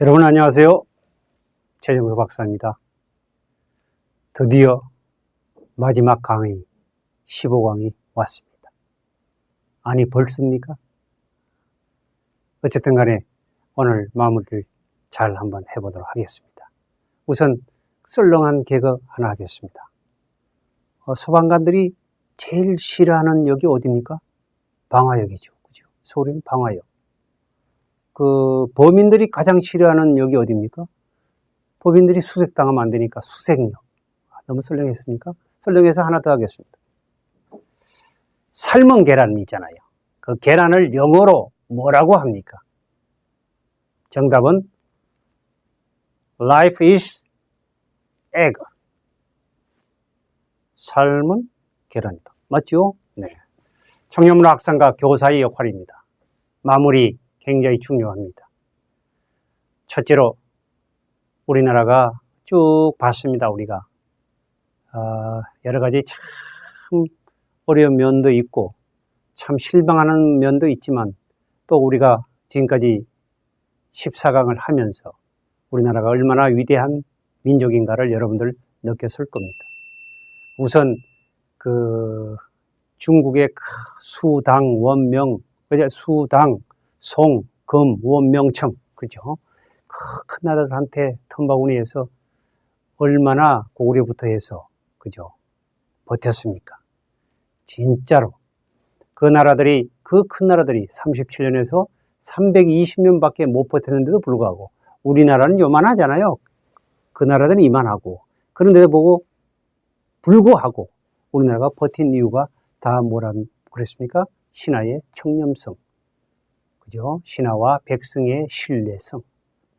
여러분 안녕하세요. 최정수 박사입니다. 드디어 마지막 강의 15강이 왔습니다. 아니 벌써입니까? 어쨌든 간에 오늘 마무리를 잘 한번 해보도록 하겠습니다. 우선 썰렁한 개그 하나 하겠습니다. 어, 소방관들이 제일 싫어하는 역이 어디입니까? 방화역이죠. 그죠? 서울에는 방화역. 그 범인들이 가장 싫어하는 역이 어디입니까? 법인들이 수색당하면 안 되니까 수색역. 아, 너무 썰렁했습니까? 썰렁해서 하나 더 하겠습니다. 삶은 계란 있잖아요. 그 계란을 영어로 뭐라고 합니까? 정답은 Life is egg. 삶은 계란이다. 맞죠? 네. 청년문화 학생과 교사의 역할입니다. 마무리 굉장히 중요합니다. 첫째로 우리나라가 쭉 봤습니다. 우리가 어, 여러 가지 참 어려운 면도 있고 참 실망하는 면도 있지만 또 우리가 지금까지 14강을 하면서 우리나라가 얼마나 위대한 민족인가를 여러분들 느꼈을 겁니다. 우선 그 중국의 수당 원명 그죠 수당 송, 금, 원 명청, 그죠? 그큰 나라들한테 텀바구니에서 얼마나 고구려부터 해서, 그죠? 버텼습니까? 진짜로. 그 나라들이, 그 큰 나라들이 37년에서 320년밖에 못 버텼는데도 불구하고, 우리나라는 요만하잖아요. 그 나라들은 이만하고. 그런데도 보고, 불구하고, 우리나라가 버틴 이유가 다 뭐란, 그랬습니까? 신화의 청렴성. 그죠? 신하와 백성의 신뢰성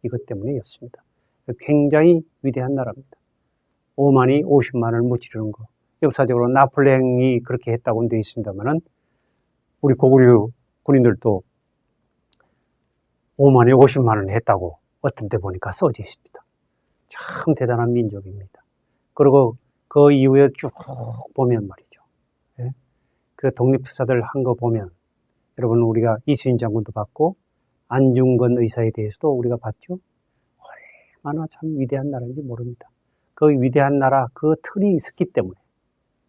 이것 때문에였습니다. 굉장히 위대한 나라입니다. 5만이 50만을 무찌르는 거. 역사적으로 나폴레옹이 그렇게 했다고 되어 있습니다만은 우리 고구려 군인들도 5만에 50만을 했다고 어떤 데 보니까 써져 있습니다. 참 대단한 민족입니다. 그리고 그 이후에 쭉 보면 말이죠. 예? 그 독립투사들 한 거 보면 여러분 우리가 이수인 장군도 봤고 안중근 의사에 대해서도 우리가 봤죠. 얼마나 참 위대한 나라인지 모릅니다. 그 위대한 나라 그 틀이 있었기 때문에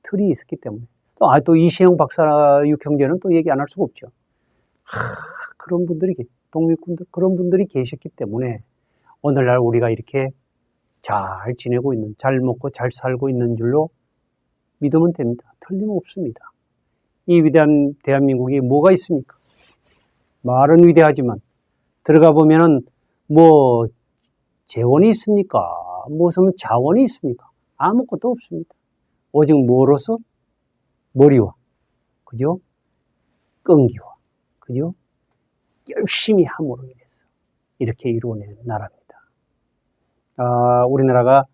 틀이 있었기 때문에 또, 아, 또 이시영 박사 육형제는 또 얘기 안 할 수가 없죠. 하, 그런 분들이 독립군들 그런 분들이 계셨기 때문에 오늘날 우리가 이렇게 잘 지내고 있는 잘 먹고 잘 살고 있는 줄로 믿으면 됩니다. 틀림없습니다. 이 위대한 대한민국이 뭐가 있습니까? 말은 위대하지만 들어가 보면은 뭐 재원이 있습니까? 무슨 자원이 있습니까? 아무것도 없습니다. 오직 뭐로서 머리와 그죠? 끈기와 그죠? 열심히 함으로 인해서 이렇게 이루어낸 나라입니다. 아, 우리나라가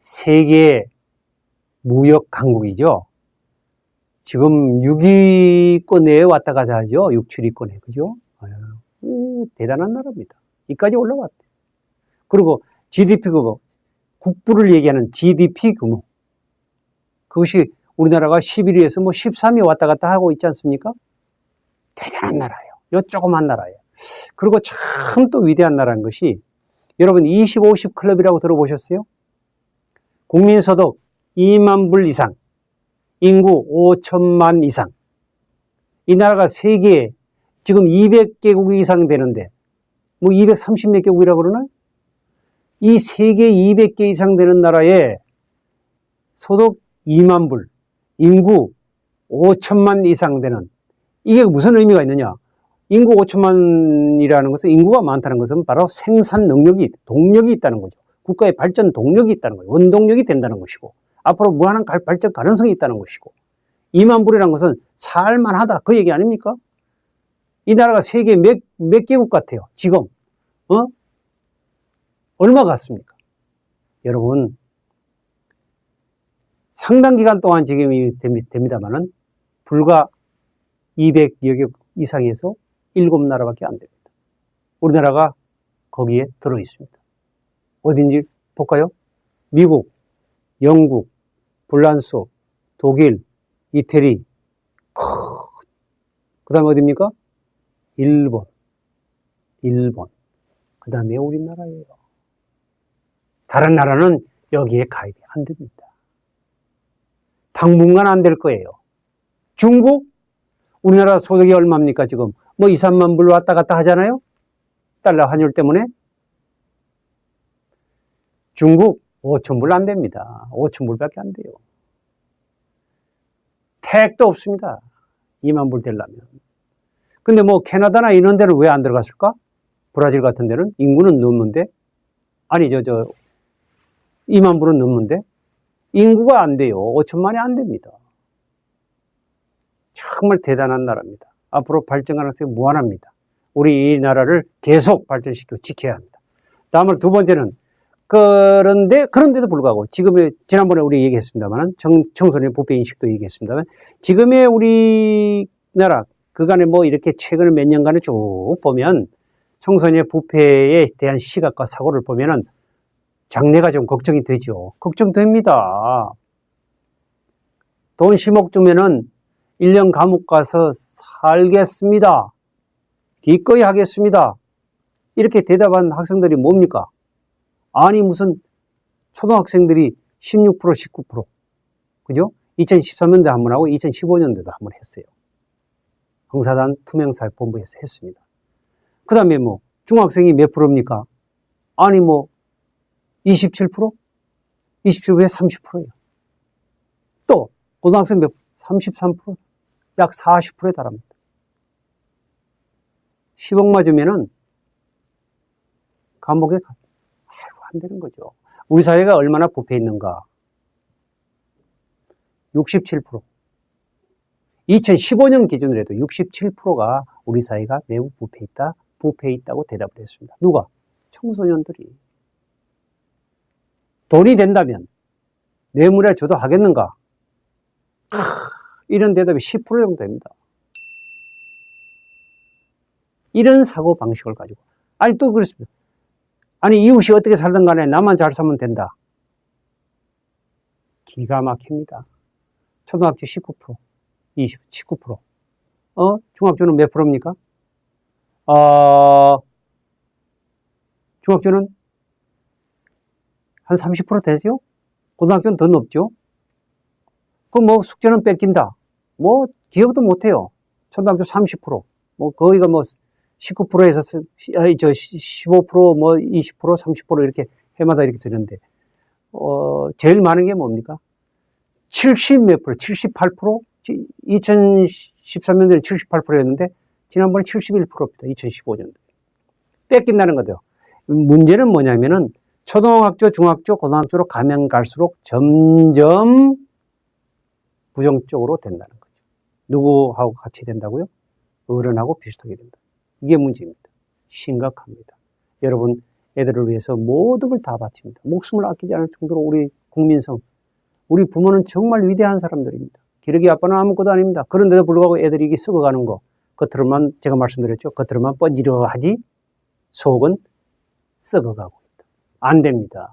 세계 무역 강국이죠. 지금 6위권에 왔다 갔다 하죠. 6, 7위권에. 그죠? 아유, 대단한 나라입니다. 이까지 올라왔대. 그리고 GDP 규모, 국부를 얘기하는 GDP 규모. 그것이 우리나라가 11위에서 뭐 13위 왔다 갔다 하고 있지 않습니까? 대단한 나라예요. 요 조그만 나라예요. 그리고 참 또 위대한 나라인 것이 여러분 20, 50 클럽이라고 들어보셨어요? 국민소득 2만 불 이상, 인구 5천만 이상. 이 나라가 세계에 지금 200개국 이상 되는데, 뭐 230몇 개국이라고 그러나? 이 세계 200개 이상 되는 나라에 소득 2만 불, 인구 5천만 이상 되는, 이게 무슨 의미가 있느냐? 인구 5천만이라는 것은 인구가 많다는 것은 바로 생산 능력이, 동력이 있다는 거죠. 국가의 발전 동력이 있다는 거예요. 원동력이 된다는 것이고. 앞으로 무한한 발전 가능성이 있다는 것이고 2만 불이라는 것은 살만하다 그 얘기 아닙니까? 이 나라가 세계 몇, 몇 개국 같아요 지금 어? 얼마 같습니까? 여러분 상당 기간 동안 지금이 됩니다만은 불과 200여 개 이상에서 7나라밖에 안 됩니다. 우리나라가 거기에 들어 있습니다. 어딘지 볼까요? 미국, 영국, 불란스, 독일, 이태리, 그 다음에 어디입니까? 일본, 일본. 그 다음에 우리나라예요. 다른 나라는 여기에 가입이 안 됩니다. 당분간 안 될 거예요. 중국? 우리나라 소득이 얼마입니까, 지금? 뭐 2, 3만 불 왔다 갔다 하잖아요? 달러 환율 때문에? 중국 5천 불 안 됩니다. 5천 불밖에 안 돼요. 택도 없습니다. 2만 불 되려면. 근데 뭐 캐나다나 이런 데는 왜 안 들어갔을까? 브라질 같은 데는 인구는 넘는데 아니 저 저 2만 불은 넘는데 인구가 안 돼요. 5천만이 안 됩니다. 정말 대단한 나라입니다. 앞으로 발전 가능성이 무한합니다. 우리 이 나라를 계속 발전시켜 지켜야 합니다. 다음으로 두 번째는 그런데 그런데도 불구하고 지금의 지난번에 우리 얘기했습니다만 청소년 부패 인식도 얘기했습니다만 지금의 우리나라 그간에 뭐 이렇게 최근 몇 년간을 쭉 보면 청소년 부패에 대한 시각과 사고를 보면은 장래가 좀 걱정이 되죠. 걱정됩니다. 돈 10억 주면은 1년 감옥 가서 살겠습니다. 기꺼이 하겠습니다. 이렇게 대답한 학생들이 뭡니까? 아니, 무슨 초등학생들이 16%, 19%. 그죠? 2013년도에 한번 하고 2015년도에도 한 번 했어요. 형사단 투명사회본부에서 했습니다. 그 다음에 뭐, 중학생이 몇 프로입니까? 아니, 뭐, 27%? 27%에 30%예요. 또, 고등학생 몇, 33%? 약 40%에 달합니다. 10억 맞으면은, 감옥에 가, 되는 거죠. 우리 사회가 얼마나 부패 있는가. 67%. 2015년 기준으로 해도 67%가 우리 사회가 매우 부패 있다, 부패 있다고 대답을 했습니다. 누가? 청소년들이. 돈이 된다면 뇌물에 줘도 하겠는가? 이런 대답이 10% 정도 됩니다. 이런 사고 방식을 가지고. 아니, 또 그렇습니다. 아니, 이웃이 어떻게 살든 간에 나만 잘 살면 된다. 기가 막힙니다. 초등학교 19%, 20, 19%. 어? 중학교는 몇 프로입니까? 어, 중학교는 한 30% 되죠? 고등학교는 더 높죠? 그럼 뭐 숙제는 뺏긴다. 뭐 기억도 못해요. 초등학교 30%. 뭐 거기가 뭐 19%에서 저 15%뭐 20% 30% 이렇게 해마다 이렇게 되는데 어 제일 많은 게 뭡니까? 70 몇 프로, 78%? 2013년도에 78%였는데 지난번에 71%입니다. 2015년도. 뺏긴다는 거죠. 문제는 뭐냐면은 초등학교, 중학교, 고등학교로 가면 갈수록 점점 부정적으로 된다는 거죠. 누구하고 같이 된다고요? 어른하고 비슷하게 된다. 이게 문제입니다. 심각합니다. 여러분, 애들을 위해서 모든 걸 다 바칩니다. 목숨을 아끼지 않을 정도로 우리 국민성, 우리 부모는 정말 위대한 사람들입니다. 기러기 아빠는 아무것도 아닙니다. 그런데도 불구하고 애들이 이게 썩어가는 거, 겉으로만, 제가 말씀드렸죠. 겉으로만 뻔지르하지, 속은 썩어가고 있다. 안 됩니다.